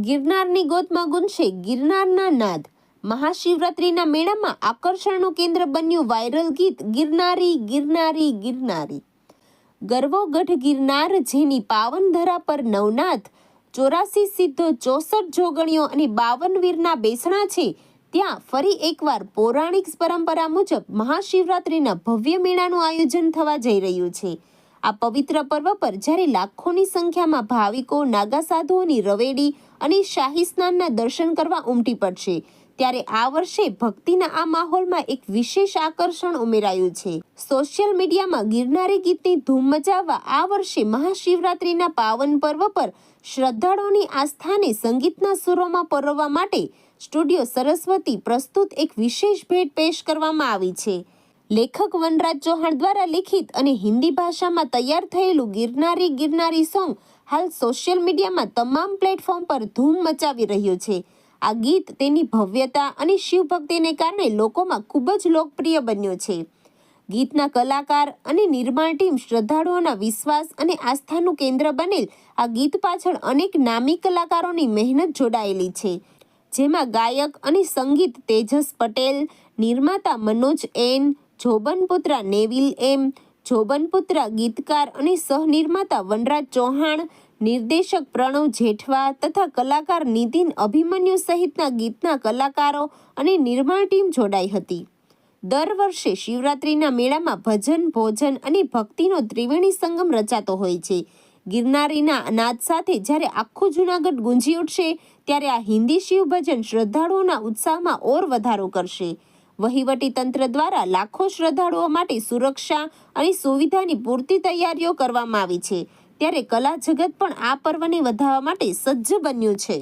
ગિરનારની ગોદમાં ગુંજશે ગિરનારના નાદ. મહાશિવરાત્રિના મેળામાં આકર્ષણનું કેન્દ્ર બન્યું વાયરલ ગીત ગિરનારી ગિરનારી ગિરનારી. ગરવો ગઢ ગિરનાર જેની પાવન ધરા પર નવનાથ. ચોરાસી સિદ્ધો ચોસઠ જોગણીઓ અને બાવન વીરના બેસણા છે. ત્યાં ફરી એકવાર પૌરાણિક પરંપરા મુજબ મહાશિવરાત્રિના ભવ્ય મેળાનું આયોજન થવા જઈ રહ્યું છે. આ પવિત્ર પર્વ પર જ્યારે લાખોની સંખ્યામાં ભાવિકો નાગા સાધુઓની રવેડી અને શાહી સ્નાનના દર્શન કરવા ઉમટી પડશે, ત્યારે આ વર્ષે ભક્તિના આ માહોલમાં એક વિશેષ આકર્ષણ ઉમેરાયું છે. સોશિયલ મીડિયામાં ગિરનારી ગીતની ધૂમ મચાવવા આ વર્ષે મહાશિવરાત્રિના પાવન પર્વ પર શ્રદ્ધાળુઓની આસ્થાને સંગીતના સુરોમાં પરોવવા માટે સ્ટુડિયો સરસ્વતી પ્રસ્તુત એક વિશેષ ભેટ પેશ કરવામાં આવી છે. લેખક વનરાજ ચૌહાણ દ્વારા લિખિત અને હિન્દી ભાષામાં તૈયાર થયેલું ગિરનારી ગિરનારી સોંગ હાલ સોશિયલ મીડિયામાં તમામ પ્લેટફોર્મ પર ધૂમ મચાવી રહ્યું છે. આ ગીત તેની ભવ્યતા અને શિવભક્તિને કારણે લોકોમાં ખૂબ જ લોકપ્રિય બન્યો છે. ગીતના કલાકાર અને નિર્માણ ટીમ શ્રદ્ધાળુઓના વિશ્વાસ અને આસ્થાનું કેન્દ્ર બનેલ આ ગીત પાછળ અનેક નામી કલાકારોની મહેનત જોડાયેલી છે. જેમાં ગાયક અને સંગીત તેજસ પટેલ, નિર્માતા મનોજ એન જોબનપુત્રા નેવિલ એમ, જોબનપુત્રા ગીતકાર અને સહનિર્માતા વનરાજ ચૌહાણ, નિર્દેશક પ્રણવ જેઠવા તથા કલાકાર નીતિન અભિમન્યુ સહિતના ગીતના કલાકારો અને નિર્માણ ટીમ જોડાઈ હતી. દર વર્ષે શિવરાત્રિના મેળામાં ભજન, ભોજન અને ભક્તિનો ત્રિવેણી સંગમ રચાતો હોય છે. ગિરનારીના નાદ સાથે જ્યારે આખું જૂનાગઢ ગુંજી ઉઠશે, ત્યારે આ હિન્દી શિવ ભજન શ્રદ્ધાળુઓના ઉત્સાહમાં ઓર વધારો કરશે. વહીવટી તંત્ર દ્વારા લાખો શ્રદ્ધાળુઓ માટે સુરક્ષા અને સુવિધાની પૂરતી તૈયારીઓ કરવામાં આવી છે. ત્યારે કલા જગત પણ આ પર્વને વધારવા માટે સજ્જ બન્યું છે.